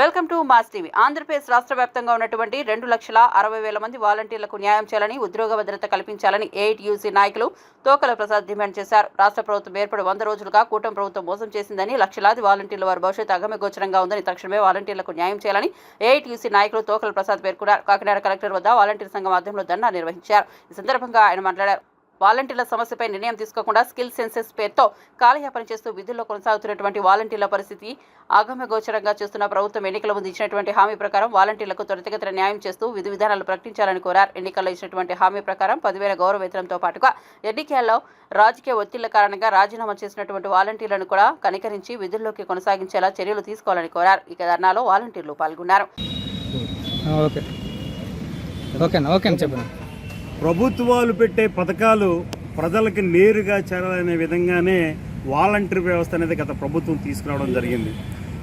Welcome to mass TV. Andhra Pradesh రాష్ట్ర వ్యాప్తంగా ఉన్నటువంటి రెండు లక్షల అరవై వేల మంది వాలంటీర్లకు న్యాయం చేయాలని ఉద్యోగ భద్రత కల్పించాలని ఏఐటీయూసీ నాయకులు తోకల ప్రసాద్ డిమాండ్ చేశారు. రాష్ట్ర ప్రభుత్వం ఏర్పడి వంద రోజులుగా కూటమి ప్రభుత్వం మోసం చేసిందని లక్షలాది వాలంటీర్ల వారి భవిష్యత్తు అగమ్యగోచరంగా ఉందని తక్షణమే వాలంటీర్లకు న్యాయం చేయాలని ఏఐటీయూసీ నాయకులు తోకల ప్రసాద్ పేర్కొన్నారు. కాకినాడ కలెక్టర్ వద్ద వాలంటీర్ సంఘం ఆధ్వర్యంలో ధర్నా నిర్వహించారు. ఈ సందర్భంగా ఆయన మాట్లాడారు. వాలంటీర్ల సమస్యపై నిర్ణయం తీసుకోకుండా స్కిల్ సెన్సెస్ పేరుతో కాలయాపన చేస్తూ విధుల్లో కొనసాగుతున్నటువంటి వాలంటీర్ల పరిస్థితి ఆగమ్య గోచరంగా చేస్తున్న ప్రభుత్వం ఎన్నికల ముందు ఇచ్చినటువంటి హామీ ప్రకారం వాలంటీర్లకు త్వరితగతిన న్యాయం చేస్తూ విధి విధానాలు ప్రకటించాలని కోరారు. ఎన్నికల్లో ఇచ్చినటువంటి హామీ ప్రకారం పదివేల గౌరవ వేతనంతో పాటుగా ఎన్నికల్లో రాజకీయ ఒత్తిళ్ళ కారణంగా రాజీనామా చేసినటువంటి వాలంటీర్లను కూడా కనికరించి విధుల్లోకి కొనసాగించేలా చర్యలు తీసుకోవాలని కోరారు. ఇక ధర్నాలో వాలంటీర్లు పాల్గొన్నారు. ఓకే. ఓకేనా? ఓకేనా చెప్పండి. ప్రభుత్వాలు పెట్టే పథకాలు ప్రజలకి నేరుగా చేరాలనే విధంగానే వాలంటీర్ వ్యవస్థ అనేది గత ప్రభుత్వం తీసుకురావడం జరిగింది.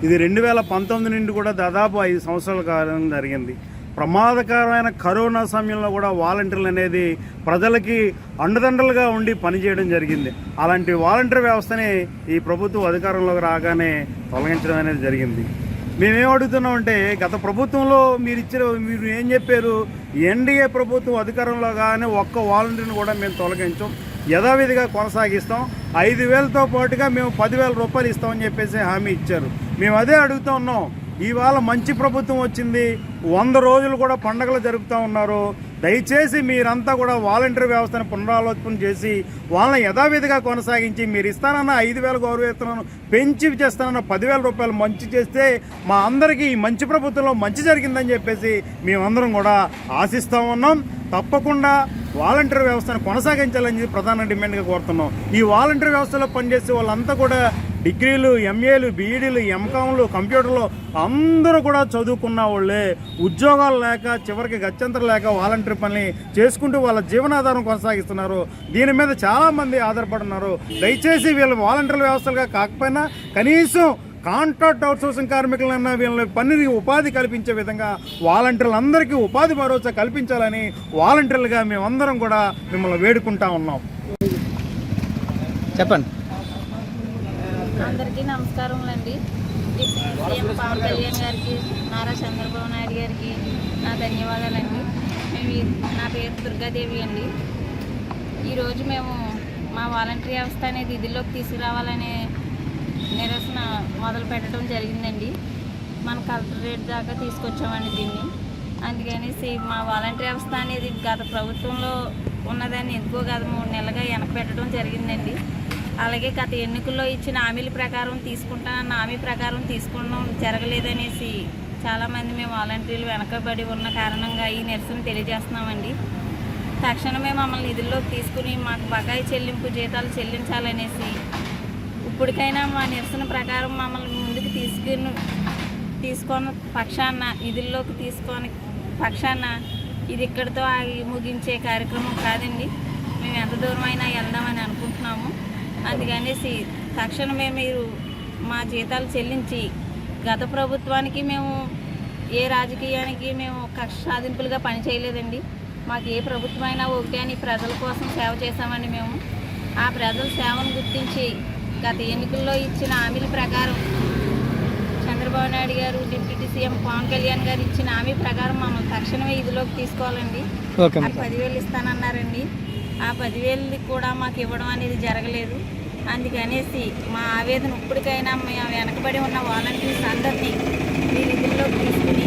ఇది రెండు వేల పంతొమ్మిది నుండి కూడా దాదాపు ఐదు సంవత్సరాల కాలం జరిగింది. ప్రమాదకరమైన కరోనా సమయంలో కూడా వాలంటీర్లు అనేది ప్రజలకి అండదండలుగా ఉండి పనిచేయడం జరిగింది. అలాంటి వాలంటీర్ వ్యవస్థని ఈ ప్రభుత్వం అధికారంలోకి రాగానే తొలగించడం అనేది జరిగింది. మేమేం అడుగుతున్నాం అంటే గత ప్రభుత్వంలో మీరు ఇచ్చిన మీరు ఏం చెప్పారు? ఎన్డీఏ ప్రభుత్వం అధికారంలో కానీ ఒక్క వాలంటీర్ని కూడా మేము తొలగించాం. యథావిధిగా కొనసాగిస్తాం. ఐదు వేలతో పాటుగా మేము పదివేల రూపాయలు ఇస్తామని చెప్పేసి హామీ ఇచ్చారు. మేము అదే అడుగుతూ ఉన్నాం. ఇవాళ మంచి ప్రభుత్వం వచ్చింది. వంద రోజులు కూడా పండగలు జరుపుతూ ఉన్నారు. దయచేసి మీరంతా కూడా వాలంటీర్ వ్యవస్థను పునరాలోచన చేసి వాళ్ళని యథావిధిగా కొనసాగించి మీరు ఇస్తానన్న ఐదు వేల గౌరవేతనను పెంచి చేస్తానన్న పదివేల రూపాయలు మంచి చేస్తే మా అందరికీ ఈ మంచి ప్రభుత్వంలో మంచి జరిగిందని చెప్పేసి మేమందరం కూడా ఆశిస్తూ ఉన్నాం. తప్పకుండా వాలంటీర్ వ్యవస్థను కొనసాగించాలని ప్రధాన డిమాండ్గా కోరుతున్నాం. ఈ వాలంటీర్ వ్యవస్థలో పనిచేసే వాళ్ళంతా కూడా డిగ్రీలు ఎంఏలు బీఈడీలు ఎంకామ్లు కంప్యూటర్లు అందరూ కూడా చదువుకున్న వాళ్ళే. ఉద్యోగాలు లేక చివరికి గత్యంతరం లేక వాలంటీర్ పని చేసుకుంటూ వాళ్ళ జీవనాధారం కొనసాగిస్తున్నారు. దీని మీద చాలామంది ఆధారపడున్నారు. దయచేసి వీళ్ళు వాలంటీర్ వ్యవస్థలుగా కాకపోయినా కనీసం కాంట్రాక్ట్ అవుట్సోర్సింగ్ కార్మికులన్న వీళ్ళ పనిని ఉపాధి కల్పించే విధంగా వాలంటీర్లందరికీ ఉపాధి భరోసా కల్పించాలని వాలంటీర్లుగా మేమందరం కూడా మిమ్మల్ని వేడుకుంటా ఉన్నాం. చెప్పండి. అందరికీ నమస్కారములండి. సీఎం పవన్ కళ్యాణ్ గారికి నారా చంద్రబాబు నాయుడు గారికి నా ధన్యవాదాలండి. మేము నా పేరు దుర్గాదేవి అండి. ఈరోజు మేము మా వాలంటరీ వ్యవస్థ అనేది ఇదిలోకి తీసుకురావాలనే నిరసన మొదలు పెట్టడం జరిగిందండి. మన కలెక్టరేట్ దాకా తీసుకొచ్చామండి దీన్ని. అందుకనేసి మా వాలంటరీ వ్యవస్థ అనేది గత ప్రభుత్వంలో ఉన్నదాన్ని ఎందుకో కాదు మూడు నెలలుగా వెనక పెట్టడం జరిగిందండి. అలాగే గత ఎన్నికల్లో ఇచ్చిన హామీల ప్రకారం తీసుకుంటానన్న హామీ ప్రకారం తీసుకోవడం జరగలేదనేసి చాలామంది మేము వాలంటీర్లు వెనకబడి ఉన్న కారణంగా ఈ నిరసన తెలియజేస్తున్నామండి. తక్షణమే మమ్మల్ని నిధుల్లోకి తీసుకుని మాకు బకాయి చెల్లింపు జీతాలు చెల్లించాలనేసి ఇప్పటికైనా మా నిరసన ప్రకారం మమ్మల్ని ముందుకు తీసుకుని తీసుకొని పక్షాన నిధుల్లోకి తీసుకొని పక్షాన ఇది ఇక్కడితో ఆగి ముగించే కార్యక్రమం కాదండి. మేము ఎంత దూరమైనా వెళ్దామని అనుకుంటున్నాము. అందుకనేసి తక్షణమే మీరు మా జీతాలు చెల్లించి గత ప్రభుత్వానికి మేము ఏ రాజకీయానికి మేము కక్ష సాధింపులుగా పనిచేయలేదండి. మాకు ఏ ప్రభుత్వం అయినా ఒకటే అని ప్రజల కోసం సేవ చేశామని మేము. ఆ ప్రజల సేవను గుర్తించి గత ఎన్నికల్లో ఇచ్చిన హామీల ప్రకారం చంద్రబాబు నాయుడు గారు డిప్యూటీ సీఎం పవన్ కళ్యాణ్ గారు ఇచ్చిన హామీ ప్రకారం మమ్మల్ని తక్షణమే ఇదిలోకి తీసుకోవాలండి. ఓకే పదివేలు ఇస్తానన్నారండి. ఆ పదివేలు కూడా మాకు ఇవ్వడం అనేది జరగలేదు. అందుకనేసి మా ఆవేదన ఇప్పటికైనా మేము వెనకబడి ఉన్న వాలంటీర్స్ అందరినీ మీరు విధుల్లోకి తీసుకుని